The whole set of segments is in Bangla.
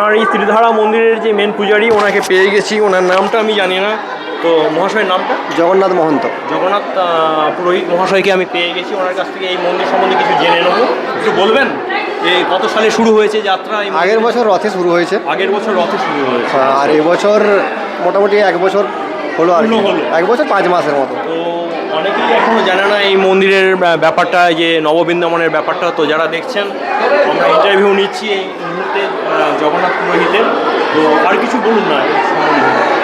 আপনার এই ত্রিধারা মন্দিরের যে মেন পূজারি ওনাকে পেয়ে গেছি। ওনার নামটা আমি জানি না। তো মহাশয়ের নামটা? জগন্নাথ মহন্ত। জগন্নাথ পুরোহিত মহাশয়কে আমি পেয়ে গেছি। ওনার কাছ থেকে এই মন্দির সম্বন্ধে কিছু জেনে নেব। একটু বলবেন এই কত সালে শুরু হয়েছে যাত্রা? এই আগের বছর রথে শুরু হয়েছে। আগের বছর রথে শুরু হয়েছে। আর এবছর মোটামুটি এক বছর হলো আর। এক বছর পাঁচ মাসের মতো। তো অনেকেই এখনও জানে না এই মন্দিরের ব্যাপারটা ব্যাপারটা যে নববৃন্দাবনের ব্যাপারটা। তো যারা দেখছেন আমরা ইন্টারভিউ নিচ্ছি এই মুহূর্তে জগন্নাথ পুরোহিতের। তো আর কিছু বলুন না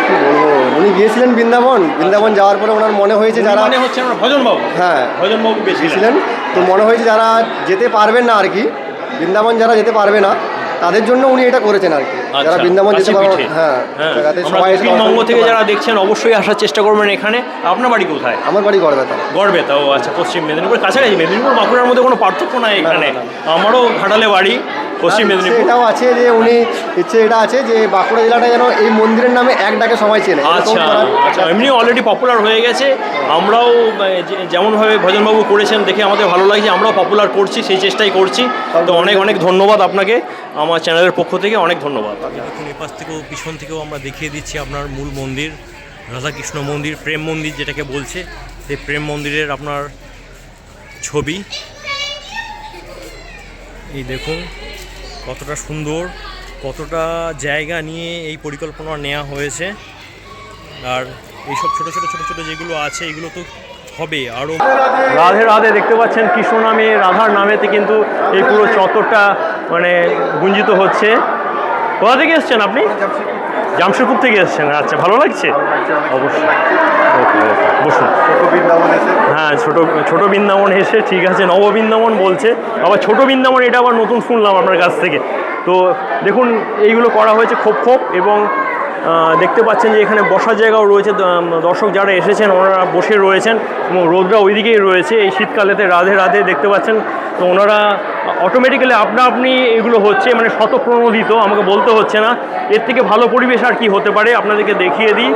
কি বলব? উনি গিয়েছিলেন বৃন্দাবন। বৃন্দাবন যাওয়ার পরে ওনার মনে হয়েছে যারা মানে হচ্ছে আমরা ভজনবাবু। হ্যাঁ। ভজনবাবু গিয়েছিলেন। ছিলেন তো মনে হয়েছে যারা যেতে পারবেন না আর কি বৃন্দাবন যারা যেতে পারবে না তাদের জন্য উনি এটা করেছেন আর কি। যারা বৃন্দাবন যেতে পারবে হ্যাঁ জায়গাতে সবাই এসে থেকে যারা দেখছেন অবশ্যই আসার চেষ্টা করবেন এখানে। আপনার বাড়ি কোথায়? আমার বাড়ি গড়বেতা। গড়বে তাও আচ্ছা পশ্চিম মেদিনীপুর কাছাকাছি। মেদিনীপুর বাঁকুড়ার মধ্যে কোনো পার্থক্য নাই এখানে। আমারও ঘাটালে বাড়ি পশ্চিম মেদিনীপুর। এটাও আছে যে উনি ইচ্ছে এটা আছে যে বাঁকুড়া জেলাটা যেন এই মন্দিরের নামে এক ডাকে সবাই চেনে। আচ্ছা আচ্ছা এমনি অলরেডি পপুলার হয়ে গেছে। আমরাও যেমনভাবে ভজনবাবু করেছেন দেখে আমাদের ভালো লাগছে। আমরাও পপুলার করছি সেই চেষ্টাই করছি। তো অনেক অনেক ধন্যবাদ আপনাকে। আমার চ্যানেলের পক্ষ থেকে অনেক ধন্যবাদ। দেখুন এপাশ থেকেও পিছন থেকেও আমরা দেখিয়ে দিচ্ছি আপনার মূল মন্দির, রাধাকৃষ্ণ মন্দির, প্রেম মন্দির যেটাকে বলছে। সেই প্রেম মন্দিরের আপনার ছবি। এই দেখুন, কতটা সুন্দর, কতটা জায়গা নিয়ে এই পরিকল্পনা নেওয়া হয়েছে। আর এইসব ছোট ছোট ছোট ছোট যেগুলো আছে, এগুলো তো হবে আরও রাধে রাধে, দেখতে পাচ্ছেন কৃষ্ণ নামে, রাধার নামেতে কিন্তু এই পুরো চত্বরটা মানে গুঞ্জিত হচ্ছে। কোথা থেকে এসছেন আপনি? জামশেদপুর থেকে এসছেন। আচ্ছা ভালো লাগছে? অবশ্যই। ওকে ওকে বসুন। হ্যাঁ ছোট ছোট বৃন্দাবন এসে ঠিক আছে নববৃন্দাবন বলছে। আবার ছোট বৃন্দাবন এটা আবার নতুন শুনলাম আপনার কাছ থেকে। তো দেখুন এইগুলো করা হয়েছে খোপ খোপ এবং দেখতে পাচ্ছেন যে এখানে বসার জায়গাও রয়েছে। দর্শক যারা এসেছেন ওনারা বসে রয়েছেন এবং রোদরা ওইদিকেই রয়েছে। এই শীতকালেতে রাধে রাধে দেখতে পাচ্ছেন। তো ওনারা অটোমেটিক্যালি আপনা আপনি এগুলো হচ্ছে মানে শতপ্রণোদিত আমাকে বলতে হচ্ছে না। এর থেকে ভালো পরিবেশ আর কি হতে পারে আপনাদেরকে দেখিয়ে দিই।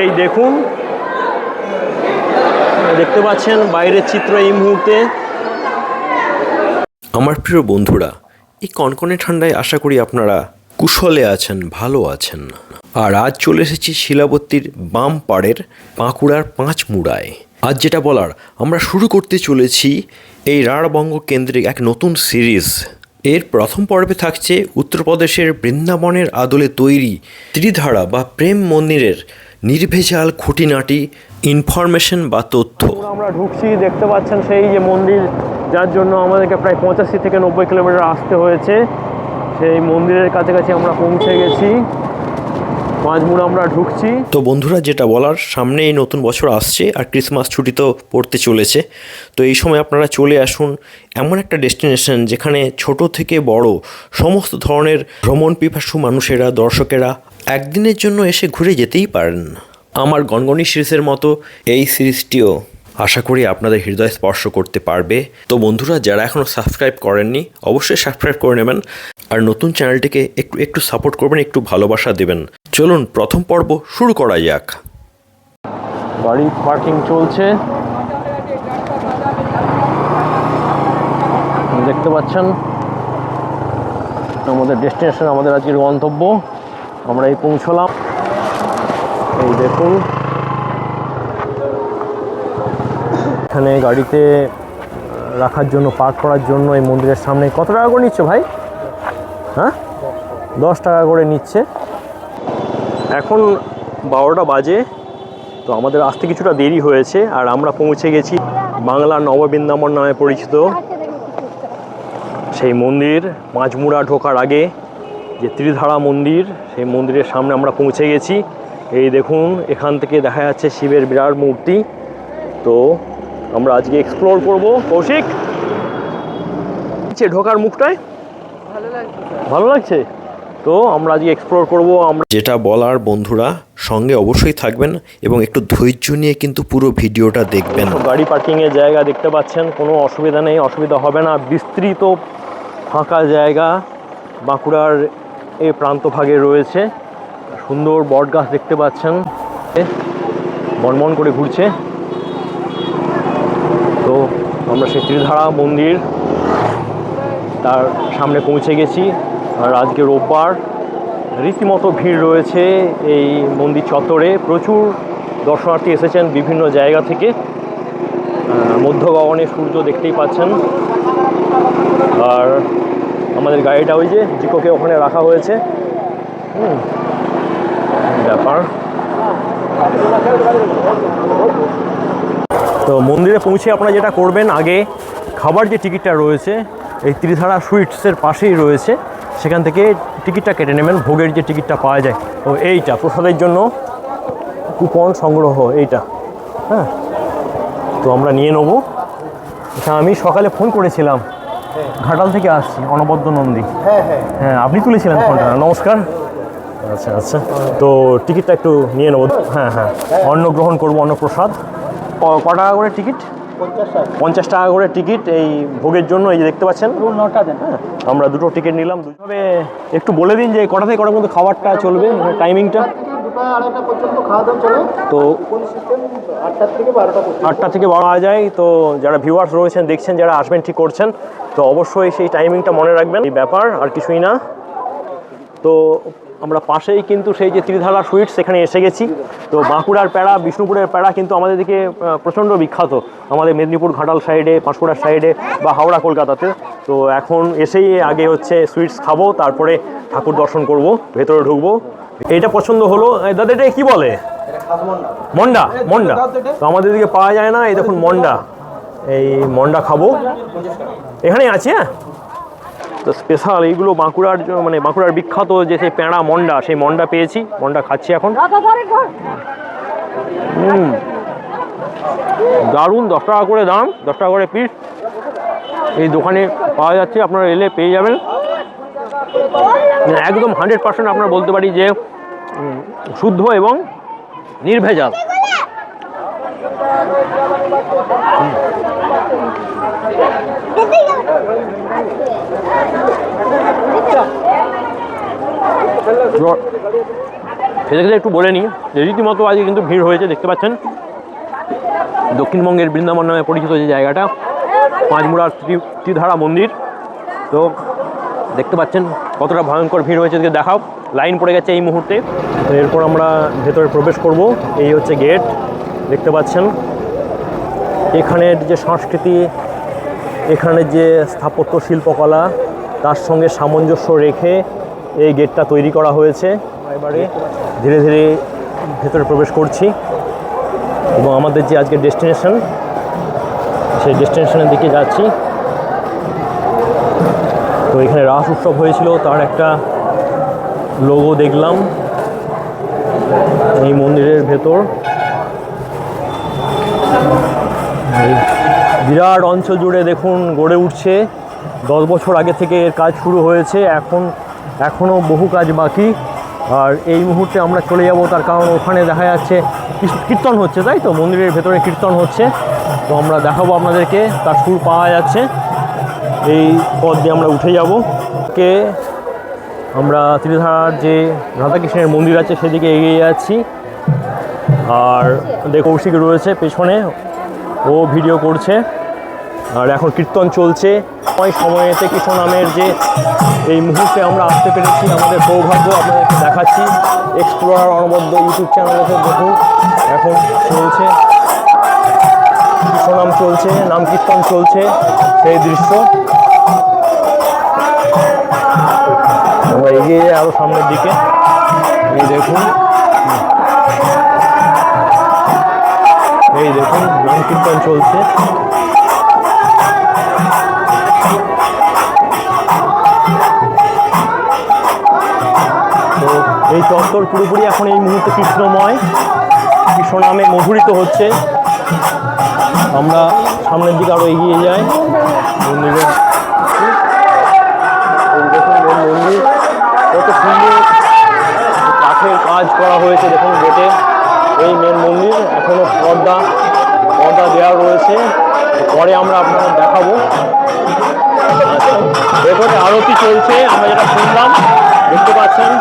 এই দেখুন। দেখতে পাচ্ছেন বাইরের চিত্র এই মুহূর্তে। আমার প্রিয় বন্ধুরা, এই কনকনে ঠান্ডায় আশা করি আপনারা কুশলে আছেন, ভালো আছেন। আর আজ চলে এসেছি শিলাবতীর বাম পাড়ের বাঁকুড়ার পাঁচ মুড়ায় আজ যেটা বলার, আমরা শুরু করতে চলেছি এই রাঢ়বঙ্গ কেন্দ্রিক এক নতুন সিরিজ। এর প্রথম পর্বে থাকছে উত্তরপ্রদেশের বৃন্দাবনের আদলে তৈরি ত্রিধারা বা প্রেম মন্দিরের নির্ভেজাল খুঁটিনাটি ইনফরমেশন বা তথ্য। আমরা ঢুকছি, দেখতে পাচ্ছেন সেই যে মন্দির, যার জন্য আমাদেরকে প্রায় পঁচাশি থেকে নব্বই কিলোমিটার আসতে হয়েছে। সেই মন্দিরের কাছাকাছি আমরা পৌঁছে গেছি। আমরা ঢুকছি। তো বন্ধুরা, যেটা বলার, সামনে এই নতুন বছর আসছে আর ক্রিসমাস ছুটি তো পড়তে চলেছে। তো এই সময় আপনারা চলে আসুন এমন একটা ডেস্টিনেশন যেখানে ছোট থেকে বড় সমস্ত ধরনের ভ্রমণ পিপাসু মানুষেরা, দর্শকেরা একদিনের জন্য এসে ঘুরে যেতেই পারেন। আমার গনগনি সিরিজের মতো এই সিরিজটিও আশা করি আপনাদের হৃদয় স্পর্শ করতে পারবে। তো বন্ধুরা, যারা এখনও সাবস্ক্রাইব করেননি, অবশ্যই সাবস্ক্রাইব করে নেবেন। আর নতুন চ্যানেলটিকে একটু একটু সাপোর্ট করবেন, একটু ভালোবাসা দেবেন। চলুন, প্রথম পর্ব শুরু করা যাক। গাড়ি পার্কিং চলছে। দেখতে পাচ্ছেন? আমাদের ডেস্টিনেশন আমাদের আজকের গন্তব্য। আমরা এই পৌঁছলাম। এই দেখুন। এখানে গাড়িতে রাখার জন্য পার্ক করার জন্য এই মন্দিরের সামনে কত টাকা করে নিচ্ছে ভাই? হ্যাঁ? দশ টাকা করে নিচ্ছে। এখন বারোটা বাজে, তো আমাদের আসতে কিছুটা দেরি হয়েছে, আর আমরা পৌঁছে গেছি বাংলার নববৃন্দাবন নামে পরিচিত। সেই মন্দির পাঁচমুড়া ঢোকার আগে যে ত্রিধারা মন্দির, সেই মন্দিরের সামনে আমরা পৌঁছে গেছি। এই দেখুন, এখান থেকে দেখা যাচ্ছে শিবের বিরাট মূর্তি। তো আমরা আজকে এক্সপ্লোর করব। কৌশিক ঢোকার মুখটায়। ভালো লাগছে তো আমরা আজকে এক্সপ্লোর করব আমরা যেটা বলার বন্ধুরা সঙ্গে অবশ্যই থাকবেন এবং একটু ধৈর্য নিয়ে কিন্তু পুরো ভিডিওটা দেখবেন। গাড়ি পার্কিংয়ের জায়গা দেখতে পাচ্ছেন কোনো অসুবিধা নেই অসুবিধা হবে না। বিস্তৃত ফাঁকা জায়গা বাঁকুড়ার এই প্রান্তভাগে রয়েছে। সুন্দর বট গাছ দেখতে পাচ্ছেন। বনবন করে ঘুরছে। আমরা সেই ত্রিধারা মন্দির তার সামনে পৌঁছে গেছি। আর আজকে রোববার রীতিমতো ভিড় রয়েছে এই মন্দির চত্বরে। প্রচুর দর্শনার্থী এসেছেন বিভিন্ন জায়গা থেকে। আহ, মধ্য গগনে সূর্য দেখতেই পাচ্ছেন। আর আমাদের গাড়িটা ওই যে জিকোকে ওখানে রাখা হয়েছে। ব্যাপার। তো মন্দিরে পৌঁছে আপনারা যেটা করবেন আগে খাবার যে টিকিটটা রয়েছে এই ত্রিধারা সুইটসের পাশেই রয়েছে সেখান থেকে টিকিটটা কেটে নেবেন ভোগের যে টিকিটটা পাওয়া যায়। ও এইটা প্রসাদের জন্য কুপন সংগ্রহ এইটা হ্যাঁ? তো আমরা নিয়ে নেব। আচ্ছা আমি সকালে ফোন করেছিলাম ঘাটাল থেকে আসছি অনবদ্য নন্দী। হ্যাঁ হ্যাঁ। হ্যাঁ আপনি তুলেছিলেন ফোনটা নমস্কার। আচ্ছা আচ্ছা। তো টিকিটটা একটু নিয়ে নেব। হ্যাঁ। হ্যাঁ। অন্ন গ্রহণ করব অন্নপ্রসাদ। ক- টাকা করে টিকিট? পঞ্চাশ টাকা করে টিকিট এই ভোগের জন্য এই যে দেখতে পাচ্ছেন? হ্যাঁ আমরা দুটো টিকিট নিলাম। তবে একটু বলে দিন যে কটা থেকে কটার মধ্যে খাবারটা চলবে টাইমিংটা চলে তো থেকে বারোটা আটটা থেকে বারো যায়। তো যারা ভিউয়ার্স রয়েছেন দেখছেন যারা আসবেন ঠিক করছেন তো অবশ্যই সেই টাইমিংটা মনে রাখবেন। এই ব্যাপার আর কিছুই না। তো আমরা পাশেই কিন্তু সেই যে ত্রিধারা সুইটস সেখানে এসে গেছি। তো বাঁকুড়ার প্যাড়া বিষ্ণুপুরের প্যাড়া কিন্তু আমাদের দিকে প্রচণ্ড বিখ্যাত। আমাদের মেদিনীপুর ঘাটাল সাইডে পাঁশকুড়ার সাইডে বা হাওড়া কলকাতাতে। তো এখন এসেই আগে হচ্ছে সুইটস খাব তারপরে ঠাকুর দর্শন করব ভেতরে ঢুকবো। এটা পছন্দ হলো দাদা এটা কি বলে? মন্ডা মন্ডা। তো আমাদের দিকে পাওয়া যায় না এই দেখুন মন্ডা। এই মন্ডা খাব। এখানেই আছে হ্যাঁ? তো স্পেশাল এইগুলো বাঁকুড়ার মানে বাঁকুড়ার বিখ্যাত যে সেই প্যাঁড়া মন্ডা, সেই মন্ডা পেয়েছি, মন্ডা খাচ্ছি এখন। দারুণ, দশ টাকা করে দাম, দশ টাকা করে পিস এই দোকানে পাওয়া যাচ্ছে, আপনারা এলে পেয়ে যাবেন। একদম হান্ড্রেড পার্সেন্ট আপনারা বলতে পারি যে শুদ্ধ এবং নির্ভেজাল। র- খেতে খেতে একটু বলে নিই, রীতিমতো আজকে কিন্তু ভিড় হয়েছে, দেখতে পাচ্ছেন? দক্ষিণবঙ্গের বৃন্দাবন নামে পরিচিত যে জায়গাটা, পাঁচমুড়ার ত্রিধারা মন্দির। তো দেখতে পাচ্ছেন কতটা ভয়ঙ্কর ভিড় হয়েছে দেখাও। লাইন পড়ে গেছে এই মুহূর্তে। এরপর আমরা ভেতরে প্রবেশ করব। এই হচ্ছে গেট, দেখতে পাচ্ছেন। এখানের যে সংস্কৃতি এখানের যে স্থাপত্য শিল্পকলা, তার সঙ্গে সামঞ্জস্য রেখে এই গেটটা তৈরি করা হয়েছে। এবারে ধীরে ধীরে ভেতরে প্রবেশ করছি। এবং আমাদের যে আজকে ডেস্টিনেশন, সেই ডেস্টিনেশনের দিকে যাচ্ছি। তো এখানে রাস উৎসব হয়েছিল, তার একটা লোগো দেখলাম। এই মন্দিরের ভেতর। বিরাট অঞ্চল জুড়ে দেখুন, গড়ে উঠছে। দশ বছর আগে থেকে এর কাজ শুরু হয়েছে। এখন এখনও বহু কাজ বাকি। আর এই মুহূর্তে আমরা চলে যাব, তার কারণ ওখানে দেখা যাচ্ছে কীর- কীর্তন হচ্ছে, তাই তো? মন্দিরের ভেতরে কীর্তন হচ্ছে। তো আমরা দেখাবো আপনাদেরকে, তার সুর পাওয়া যাচ্ছে। এই পথ দিয়ে আমরা উঠে যাব। কে? আমরা ত্রিধারার যে রাধাকৃষ্ণের মন্দির আছে, সেদিকে এগিয়ে যাচ্ছি। আর দেখ কৌশিক রয়েছে পেছনে। ও ভিডিও করছে। আর এখন কীর্তন চলছে। সময় সময়েতে কৃষ্ণ নামের যে এই মুহূর্তে আমরা আসতে পেরেছি আমাদের সৌভাগ্য, আপনাদেরকে দেখাচ্ছি। এক্সপ্লোরার অনবদ্য ইউটিউব চ্যানেলেতে দেখুন, এখন চলছে। কৃষ্ণনাম চলছে, নাম কীর্তন চলছে, সেই দৃশ্য। আমরা এগিয়ে যাই আরও সামনের দিকে। এই দেখুন। এই দেখুন, নাম কীর্তন চলছে। এই চত্বর পুরোপুরি এখন এই মুহূর্তে কৃষ্ণময় কৃষ্ণ নামে মধুরিত হচ্ছে। আমরা সামনের দিকে আরও এগিয়ে যাই। মন্দিরের মেন মন্দির কত সুন্দর। কাঠের কাজ করা হয়েছে, দেখুন, গেটে। এই মেন মন্দির এখনও পর্দা পর্দা দেওয়া রয়েছে। পরে আমরা আপনাদের দেখাবো। ভেতরে আরতি চলছে। আমরা যেটা শুনলাম, দেখতে পাচ্ছেন।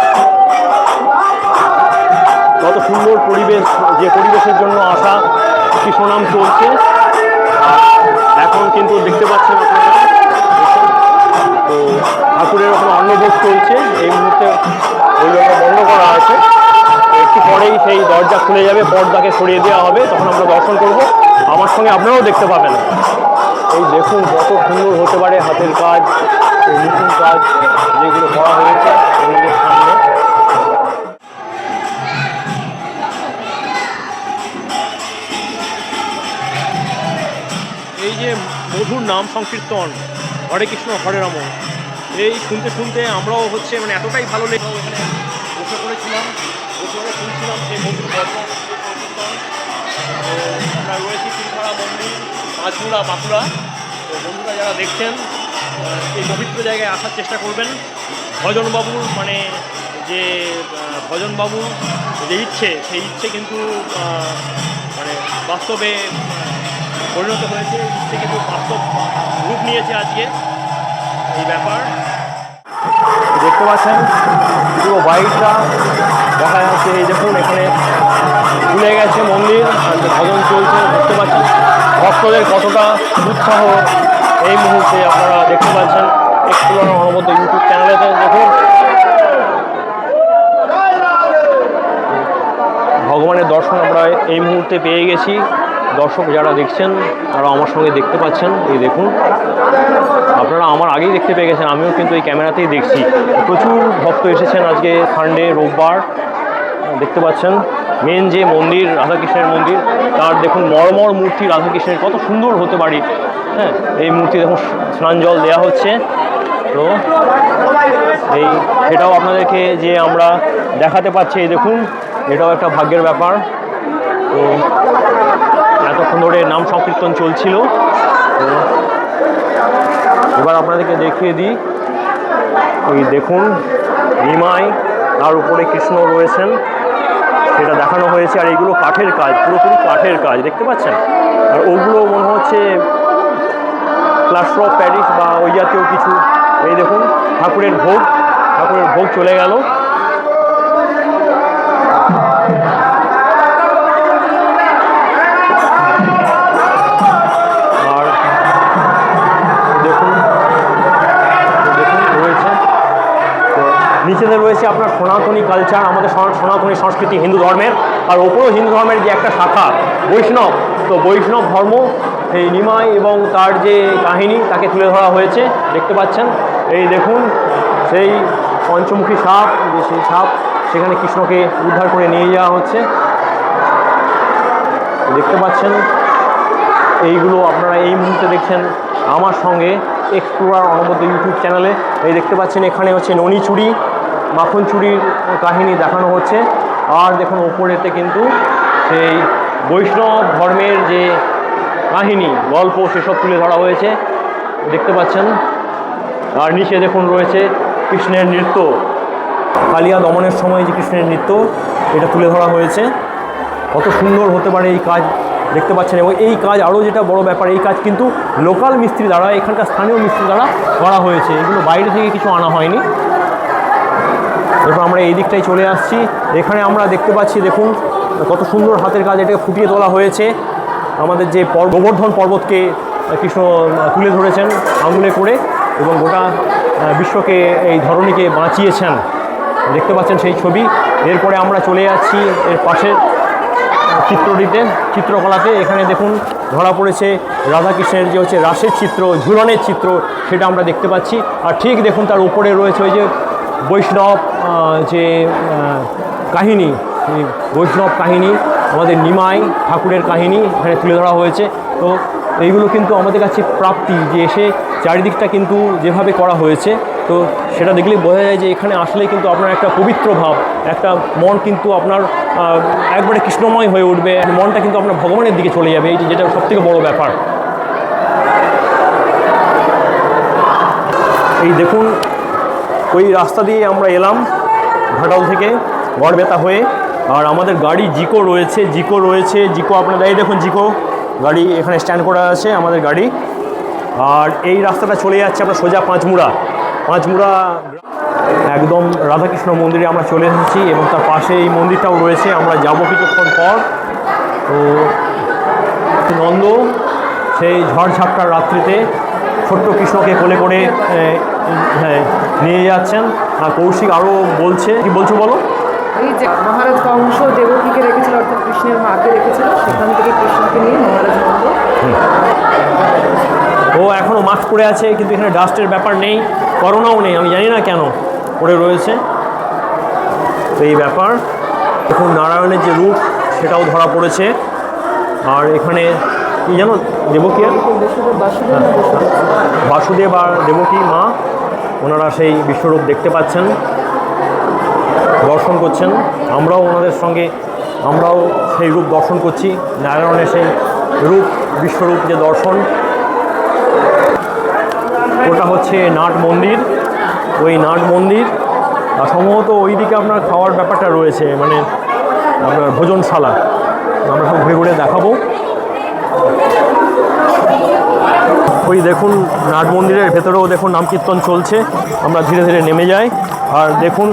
কত সুন্দর পরিবেশ, যে পরিবেশের জন্য আসা কি সুনাম চলছে। এখন কিন্তু দেখতে পাচ্ছেন আপনারা, তো ঠাকুরের ওখানে অন্নভোগ চলছে। এই মুহূর্তে ওই পরেই সেই দরজা খুলে যাবে, পর্দাকে সরিয়ে দেওয়া হবে। তখন আমরা দর্শন করব। আমার সঙ্গে আপনারাও দেখতে পাবেন। এই দেখুন কত সুন্দর হতে পারে হাতের কাজ নতুন কাজ যেগুলো করা হয়েছে। সামনে মধুর নাম সংকীর্তন। হরে কৃষ্ণ হরে রাম। এই শুনতে শুনতে আমরাও হচ্ছে মানে এতটাই ভালো লেগে এখানে বসে পড়েছিলাম বসে পড়ে শুনছিলাম সেই তো আমরা রয়েছি তিনখাড়া মন্দির পাঁচমুড়া বাঁকুড়া। তো বন্ধুরা যারা দেখছেন এই পবিত্র জায়গায় আসার চেষ্টা করবেন। ভজনবাবুর মানে যে আহ, ভজনবাবুর যে ইচ্ছে সেই ইচ্ছে কিন্তু মানে বাস্তবে পরিণত হয়েছে। ইচ্ছে কিন্তু বাস্তব রূপ নিয়েছে আজকে এই ব্যাপার। দেখতে পাচ্ছেন, পুরো বাইকটা দেখা যাচ্ছে। এই দেখুন, এখানে খুলে গেছে মন্দির ভজন চলছে, দেখতে পাচ্ছেন। ভক্তদের কতটা উৎসাহ এই মুহূর্তে আপনারা দেখতে পাচ্ছেন। এক্সপ্লোর অনবদ্য ইউটিউব চ্যানেলেতে দেখুন। ভগবানের দর্শন আমরা এই মুহূর্তে পেয়ে গেছি। দর্শক যারা দেখছেন, তারা আমার সঙ্গে দেখতে পাচ্ছেন, এই দেখুন। আপনারা আমার আগেই দেখতে পেয়ে গেছেন, আমিও কিন্তু এই ক্যামেরাতেই দেখছি। প্রচুর ভক্ত এসেছেন আজকে সানডে রোববার। দেখতে পাচ্ছেন মেন যে মন্দির, রাধাকৃষ্ণের মন্দির, তার দেখুন মর্মর মূর্তি রাধাকৃষ্ণের, কত সুন্দর হতে পারি। হ্যাঁ এই মূর্তি দেখুন, স্নান জল দেওয়া হচ্ছে। তো, এই সেটাও আপনাদেরকে যে আমরা দেখাতে পাচ্ছি, এই দেখুন, এটাও একটা ভাগ্যের ব্যাপার। তো এতক্ষণ ধরে নাম সংকীর্তন চলছিল। এবার আপনাদেরকে দেখিয়ে দিই। এই দেখুন, নিমাই, তার উপরে কৃষ্ণ রয়েছেন। সেটা দেখানো হয়েছে, আর এইগুলো কাঠের কাজ, পুরোপুরি কাঠের কাজ, দেখতে পাচ্ছেন? আর ওগুলো মনে হচ্ছে প্লাস্টার অফ প্যারিস বা ওই জাতীয় কিছু। এই দেখুন, ঠাকুরের ভোগ ঠাকুরের ভোগ চলে গেল। নিচেতে রয়েছে আপনার সনাতনী কালচার আমাদের সনাতনী সংস্কৃতি, হিন্দু ধর্মের। আর ওপরেও হিন্দু ধর্মের যে একটা শাখা, বৈষ্ণব, তো বৈষ্ণব ধর্ম এই নিমাই এবং তার যে কাহিনী, তাকে তুলে ধরা হয়েছে। দেখতে পাচ্ছেন? এই দেখুন, সেই পঞ্চমুখী সাপ, যে সেই সাপ, সেখানে কৃষ্ণকে উদ্ধার করে নিয়ে যাওয়া হচ্ছে। দেখতে পাচ্ছেন? এইগুলো আপনারা এই মুহূর্তে দেখছেন আমার সঙ্গে এক্সপ্লোরার অনবদ্য ইউটিউব চ্যানেলে। এই দেখতে পাচ্ছেন, এখানে হচ্ছে ননি চুরি মাখন চুরির কাহিনী দেখানো হচ্ছে। আর দেখুন ওপরেতে কিন্তু সেই বৈষ্ণব ধর্মের যে কাহিনী, গল্প, সেসব তুলে ধরা হয়েছে। দেখতে পাচ্ছেন? আর নিচে দেখুন, রয়েছে কৃষ্ণের নৃত্য। কালিয়া দমনের সময় যে কৃষ্ণের নৃত্য, এটা তুলে ধরা হয়েছে। কত সুন্দর হতে পারে এই কাজ, দেখতে পাচ্ছেন? এবং এই কাজ আরও যেটা বড় ব্যাপার, এই কাজ কিন্তু লোকাল মিস্ত্রি দ্বারা, এখানকার স্থানীয় মিস্ত্রি দ্বারা করা হয়েছে। এগুলো বাইরে থেকে কিছু আনা হয়নি। এরপর আমরা এই দিকটাই চলে আসছি। এখানে আমরা দেখতে পাচ্ছি, দেখুন, কত সুন্দর হাতের কাজ এটাকে ফুটিয়ে তোলা হয়েছে। আমাদের যে গোবর্ধন পর্বতকে কৃষ্ণ তুলে ধরেছেন আঙুলে করে এবং গোটা বিশ্বকে এই ধরনীকে বাঁচিয়েছেন। দেখতে পাচ্ছেন সেই ছবি। এরপরে আমরা চলে যাচ্ছি এর পাশের চিত্রটিতে, চিত্রকলাতে। এখানে দেখুন, ধরা পড়েছে রাধাকৃষ্ণের যে হচ্ছে রাসের চিত্র, ঝুলনের চিত্র, সেটা আমরা দেখতে পাচ্ছি। আর ঠিক দেখুন, তার উপরে রয়েছে ওই যে বৈষ্ণব যে কাহিনী বৈষ্ণব কাহিনী, আমাদের নিমাই ঠাকুরের কাহিনী এখানে তুলে ধরা হয়েছে। তো এইগুলো কিন্তু আমাদের কাছে প্রাপ্তি যে এসে চারিদিকটা কিন্তু যেভাবে করা হয়েছে, তো সেটা দেখলেই বোঝা যায় যে এখানে আসলেই কিন্তু আপনার একটা পবিত্র ভাব, একটা মন কিন্তু আপনার একবারে কৃষ্ণময় হয়ে উঠবে, মনটা কিন্তু আপনার ভগবানের দিকে চলে যাবে, এই যেটা সবথেকে বড় ব্যাপার। এই দেখুন, ওই রাস্তা দিয়ে আমরা এলাম। ঘাটাল থেকে গড়বেতা হয়ে। আর আমাদের গাড়ি জিকো রয়েছে জিকো রয়েছে, জিকো আপনারা, এই দেখুন জিকো। গাড়ি এখানে স্ট্যান্ড করা আছে আমাদের গাড়ি। আর এই রাস্তাটা চলে যাচ্ছে আমরা সোজা পাঁচমুড়া। পাঁচমুড়া একদম রাধাকৃষ্ণ মন্দিরে আমরা চলে এসেছি এবং তার পাশে এই মন্দিরটাও রয়েছে, আমরা যাব কিছুক্ষণ পর। তো নন্দ, সেই ঝড়ঝাপটার রাত্রিতে ছোট্ট কৃষ্ণকে কোলে করে হ্যাঁ নিয়ে যাচ্ছেন। কৌশিক আরও বলছে। কি বলছো বলো? এই যে মহারাজ কংস দেবকীকে রেখেছিল অর্থাৎ কৃষ্ণের মাকে রেখেছিল সেখান থেকে কৃষ্ণকে নিয়ে মহারাজ নন্দ ও এখনও মাস্ক পরে আছে কিন্তু এখানে ডাস্টের ব্যাপার নেই করোনাও নেই আমি জানি না কেন পড়ে রয়েছে। তো এই ব্যাপার এখন নারায়ণের যে রূপ সেটাও ধরা পড়েছে। আর এখানে কি জানো দেবকী? বসুদেব? বাসুদেব আর দেবকী মা। ওনারা সেই বিশ্বরূপ দেখতে পাচ্ছেন, দর্শন করছেন। আমরাও ওনাদের সঙ্গে, আমরাও সেই রূপ দর্শন করছি। নারায়ণের সেই রূপ, বিশ্বরূপ যে দর্শন, ওটা হচ্ছে নাট মন্দির। ওই নাট মন্দির, আর সম্ভবত ওই দিকে আপনার খাওয়ার ব্যাপারটা রয়েছে মানে আপনার ভোজনশালা। আমরা সব ঘুরে ঘুরে দেখাবো। ওই দেখুন নাট মন্দিরের ভেতরেও দেখুন নাম কীর্তন চলছে। আমরা ধীরে ধীরে নেমে যাই। আর দেখুন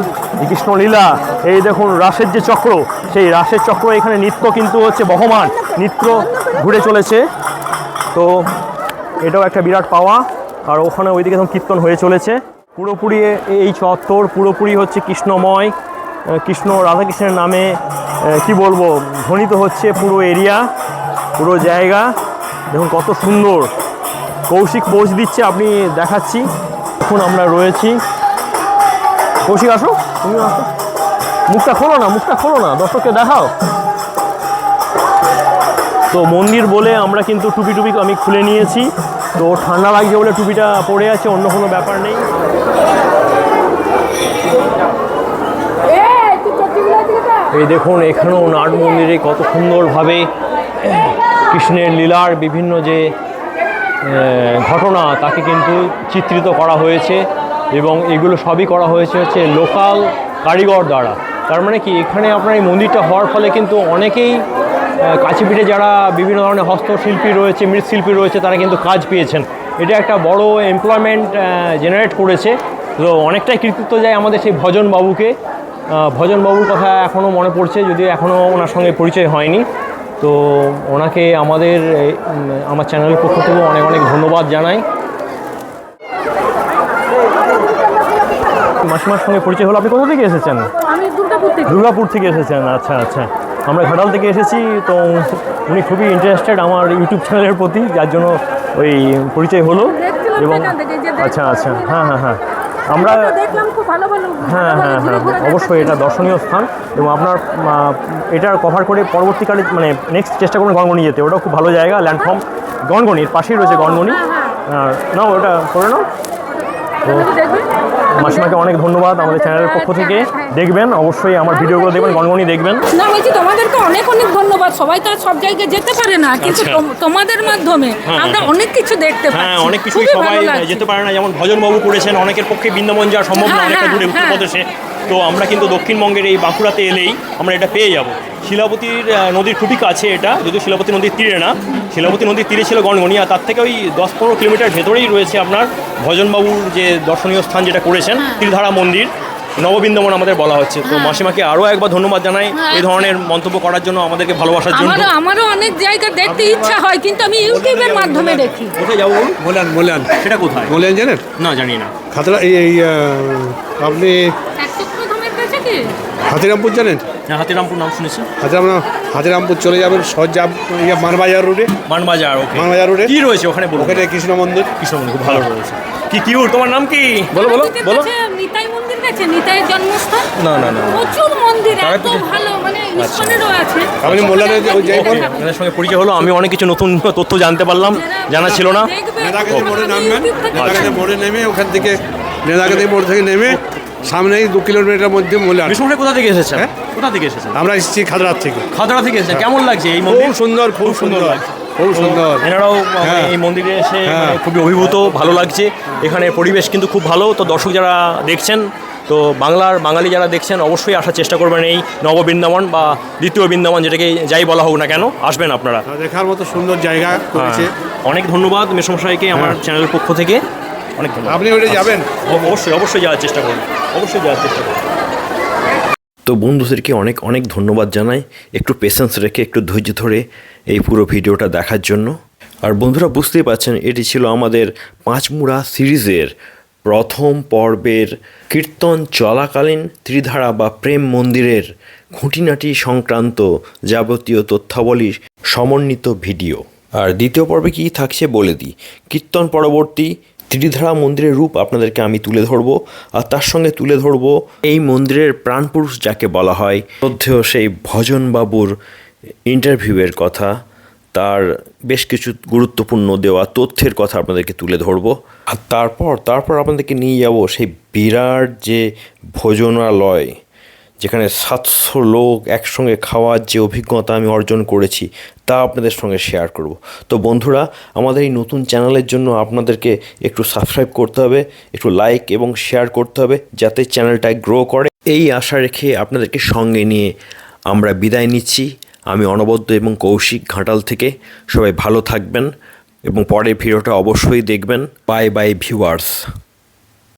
কৃষ্ণলীলা এই দেখুন রাসের যে চক্র, সেই রাসের চক্র এখানে নৃত্য কিন্তু হচ্ছে বহমান, নৃত্য ঘুরে চলেছে। তো এটাও একটা বিরাট পাওয়া। আর ওখানে ওইদিকে এখন কীর্তন হয়ে চলেছে। পুরোপুরি এই চত্বর পুরোপুরি হচ্ছে কৃষ্ণময়। কৃষ্ণ রাধাকৃষ্ণের নামে কি বলব, ধ্বনিত হচ্ছে পুরো এরিয়া, পুরো জায়গা। দেখুন কত সুন্দর। কৌশিক পোজ দিচ্ছে আপনি দেখাচ্ছি। এখন আমরা রয়েছি। কৌশিক আসো। তুমি আসো মুখটা খোলো না মুখটা খোলো না দর্শককে দেখাও। তো মন্দির বলে আমরা কিন্তু টুপি টুপি আমি খুলে নিয়েছি। তো ঠান্ডা লাগছে বলে টুপিটা পড়ে আছে অন্য কোনো ব্যাপার নেই। এই দেখুন এখানেও নাট মন্দিরে কত সুন্দরভাবে কৃষ্ণের লীলার বিভিন্ন যে ঘটনা, তাকে কিন্তু চিত্রিত করা হয়েছে এবং এগুলো সবই করা হয়েছে হচ্ছে লোকাল কারিগর দ্বারা। তার মানে কি, এখানে আপনার এই মন্দিরটা হওয়ার ফলে কিন্তু অনেকেই কাছেপিঠে যারা বিভিন্ন ধরনের হস্তশিল্পী রয়েছে, মৃৎশিল্পী রয়েছে, তারা কিন্তু কাজ পেয়েছেন। এটা একটা বড় এমপ্লয়মেন্ট জেনারেট করেছে। তো অনেকটাই কৃতিত্ব যায় আমাদের সেই ভজন বাবুকে ভজন বাবুর কথা এখনও মনে পড়ছে, যদিও এখনও ওনার সঙ্গে পরিচয় হয়নি। তো ওনাকে আমাদের আমার চ্যানেলের পক্ষ থেকেও অনেক অনেক ধন্যবাদ জানাই। মাসিমার সঙ্গে পরিচয় হলো আপনি কোথা থেকে এসেছেন? দুর্গাপুর থেকে। এসেছেন আচ্ছা আচ্ছা। আমরা ঘাটাল থেকে এসেছি তো উনি খুবই ইন্টারেস্টেড আমার ইউটিউব চ্যানেলের প্রতি যার জন্য ওই পরিচয় হলো এবং থেকে আচ্ছা আচ্ছা। হ্যাঁ হ্যাঁ হ্যাঁ। আমরা দেখলাম খুব ভালো ভালো হ্যাঁ হ্যাঁ হ্যাঁ অবশ্যই এটা দর্শনীয় স্থান এবং আপনার এটা এটার কভার করে পরবর্তীকালে মানে নেক্সট চেষ্টা করুন গনগনি যেতে। ওটাও খুব ভালো জায়গা ল্যান্ডফর্ম গনগনির পাশেই রয়েছে গনগনি। আর না ওটা করে নাও। তো মাসিমাকে অনেক ধন্যবাদ আমাদের চ্যানেলের পক্ষ থেকে। দেখবেন অবশ্যই আমার ভিডিওগুলো দেখবেন গনগনি দেখবেন। না বলছি তোমাদেরকে অনেক অনেক ধন্যবাদ। সবাই তো আর সব জায়গায় যেতে পারে না কিন্তু আচ্ছা। তোমাদের মাধ্যমে আমরা অনেক কিছু দেখতে হ্যাঁ অনেক কিছু সবাই যেতে পারে না। যেমন ভজন বাবু করেছেন অনেকের পক্ষে বৃন্দাবন যাওয়া সম্ভব না হ্যাঁ, অনেকটা হ্যাঁ, দূরে হ্যাঁ। উত্তরপ্রদেশে। তো আমরা কিন্তু দক্ষিণবঙ্গের এই বাঁকুড়াতে এলেই আমরা এটা পেয়ে যাব। শিলাবতীর নদীর খুবই কাছে এটা যদিও শিলাবতী নদীর তীরে না। শিলাবতী নদীর তীরে ছিল গনগনি আর তার থেকে ওই দশ পনেরো কিলোমিটার ভেতরেই রয়েছে আপনার ভজনবাবুর যে দর্শনীয় স্থান যেটা করেছেন হ্যাঁ। তীরধারা মন্দির। নববৃন্দাবন আমাদের বলা হচ্ছে। তো মাসিমাকে আরও একবার ধন্যবাদ জানাই এই ধরনের মন্তব্য করার জন্য আমাদেরকে ভালোবাসার জন্য। আমারও অনেক জায়গা দেখতে ইচ্ছা হয় কিন্তু আমি ইউটিউবের মাধ্যমে দেখি। কোথায় যাব বলুন? মোলান মোলান। সেটা কোথায়? মোলান জানেন? না জানি না। খাতড়া এই আপনি হাতিরামপুর জানেন? হ্যাঁ হাতিরামপুর নাম শুনেছি। হাতিরাম হাতিরামপুর চলে যাবেন সজ্জা ইয়ে মানবাজার রোডে। মানবাজার ওকে মানবাজার রোডে। কি রয়েছে ওখানে বলুন? ওখানে কৃষ্ণ মন্দির। কৃষ্ণ মন্দির খুব ভালো রয়েছে। কি কি তোমার নাম কি? বলো বলো বলো। নিতাই মন্দির গেছে নিতাইয়ের জন্মস্থান। না না না। প্রচুর মন্দির এত ভালো মানে ইস্কনেরও আছে। আপনি মোল্লারে যে- ওই যে- দেখতে আপনাদের সঙ্গে পরিচয় হলো আমি অনেক কিছু নতুন তথ্য জানতে পারলাম জানা ছিল না। নেতাগাছি মোড়ে নামবেন জানি। মোড়ে নেমে ওখান থেকে নেতাগাছি মোড় থেকে নেমে সামনেই দু কিলোমিটার মধ্যে মোলান বিষ্ণুপুরে কোথা থেকে এসেছেন? হ্যাঁ? কোথা থেকে এসেছেন? আমরা এসেছি খাতড়ার থেকে। খাতড়া থেকে এসেছে কেমন লাগছে এই খুব সুন্দর খুব সুন্দর। খুব সুন্দর। এনারাও হ্যাঁ। এই মন্দিরে এসে হ্যাঁ। মানে খুবই অভিভূত ভালো লাগছে। এখানে পরিবেশ কিন্তু খুব ভালো। তো দর্শক যারা দেখছেন তো বাংলার বাঙালি যারা দেখছেন অবশ্যই আসার চেষ্টা করবেন এই নববৃন্দাবন বা দ্বিতীয় বৃন্দাবন যেটাকে যাই বলা হোক না কেন আসবেন আপনারা। দেখার মতো সুন্দর জায়গা। অনেক ধন্যবাদ মেসমশাইকে আমার চ্যানেলের পক্ষ থেকে। অনেক ধন্যবাদ। আপনি ওটা যাবেন? অবশ্যই অবশ্যই যাওয়ার চেষ্টা করুন অবশ্যই যাওয়ার চেষ্টা করুন তো বন্ধুদেরকে অনেক অনেক ধন্যবাদ জানাই। একটু পেশেন্স রেখে একটু ধৈর্য ধরে এই পুরো ভিডিওটা দেখার জন্য। আর বন্ধুরা বুঝতেই পারছেন এটি ছিল আমাদের পাঁচমুড়া সিরিজের প্রথম পর্বের কীর্তন চলাকালীন ত্রিধারা বা প্রেম মন্দিরের খুঁটিনাটি সংক্রান্ত যাবতীয় তথ্যাবলীর সমন্বিত ভিডিও। আর দ্বিতীয় পর্বে কী থাকছে বলে দিই। কীর্তন পরবর্তী ত্রিধারা মন্দিরের রূপ আপনাদেরকে আমি তুলে ধরবো আর তার সঙ্গে তুলে ধরবো এই মন্দিরের প্রাণপুরুষ যাকে বলা হয়, শ্রদ্ধেয় সেই ভজন বাবুর ইন্টারভিউয়ের কথা, তার বেশ কিছু গুরুত্বপূর্ণ দেওয়া তথ্যের কথা আপনাদেরকে তুলে ধরবো। আর তারপর তারপর আপনাদেরকে নিয়ে যাব সেই বিরাট যে ভোজনালয় যেখানে সাতশো লোক একসঙ্গে খাওয়ার যে অভিজ্ঞতা আমি অর্জন করেছি, তা আপনাদের সঙ্গে শেয়ার করব। তো বন্ধুরা, আমাদের এই নতুন চ্যানেলের জন্য আপনাদেরকে একটু সাবস্ক্রাইব করতে হবে, একটু লাইক এবং শেয়ার করতে হবে, যাতে চ্যানেলটা গ্রো করে। এই আশা রেখে আপনাদেরকে সঙ্গে নিয়ে আমরা বিদায় নিচ্ছি। আমি অনবদ্য এবং কৌশিক ঘাটাল থেকে। সবাই ভালো থাকবেন এবং পরের ভিডিওটা অবশ্যই দেখবেন। Bye bye viewers